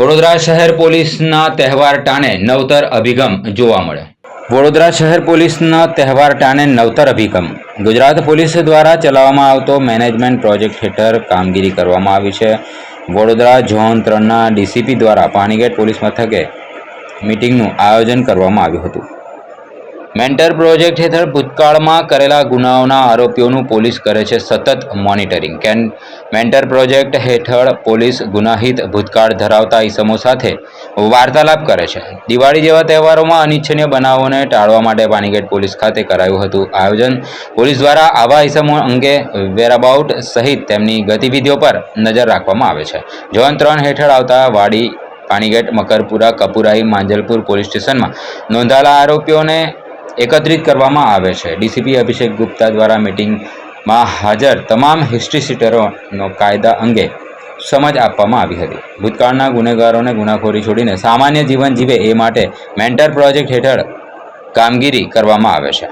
વડોદરા શહેર પોલીસના તહેવાર ટાણે નવતર અભિગમ જોવા મળ્યો. વડોદરા શહેર પોલીસના તહેવાર ટાણે નવતર અભિગમ. ગુજરાત પોલીસ દ્વારા ચલાવવામાં આવતો મેનેજમેન્ટ પ્રોજેક્ટ હેઠળ કામગીરી કરવામાં આવી છે. વડોદરા ઝોન ત્રણના ડીસીપી દ્વારા પાણીગેટ પોલીસ મથકે મિટિંગનું આયોજન કરવામાં આવ્યું હતું. મેન્ટર પ્રોજેક્ટ હેઠળ ભૂતકાળમાં કરેલા ગુનાઓના આરોપીઓનું પોલીસ કરે છે સતત મોનિટરિંગ કેન મેન્ટર પ્રોજેક્ટ હેઠળ પોલીસ ગુનાહિત ભૂતકાળ ધરાવતા ઇસમો સાથે વાર્તાલાપ કરે છે? દિવાળી જેવા તહેવારોમાં અનિચ્છનીય બનાવોને ટાળવા માટે પાણીગેટ પોલીસ ખાતે કરાયું હતું આયોજન. પોલીસ દ્વારા આવા ઇસમો અંગે વેરાબાઉટ સહિત તેમની ગતિવિધિઓ પર નજર રાખવામાં આવે છે. જોન ત્રણ હેઠળ આવતા વાડી પાણીગેટ મકરપુરા, કપુરાઈ, માંજલપુર પોલીસ સ્ટેશનમાં નોંધાયેલા આરોપીઓને એકત્રિત કરવામાં આવે છે. ડીસીપી અભિષેક ગુપ્તા દ્વારા મિટિંગમાં હાજર તમામ હિસ્ટ્રી સીટરોનો કાયદા અંગે સમજ આપવામાં આવી હતી. ભૂતકાળના ગુનેગારોને ગુનાખોરી છોડીને સામાન્ય જીવન જીવે એ માટે મેન્ટર પ્રોજેક્ટ હેઠળ કામગીરી કરવામાં આવે છે.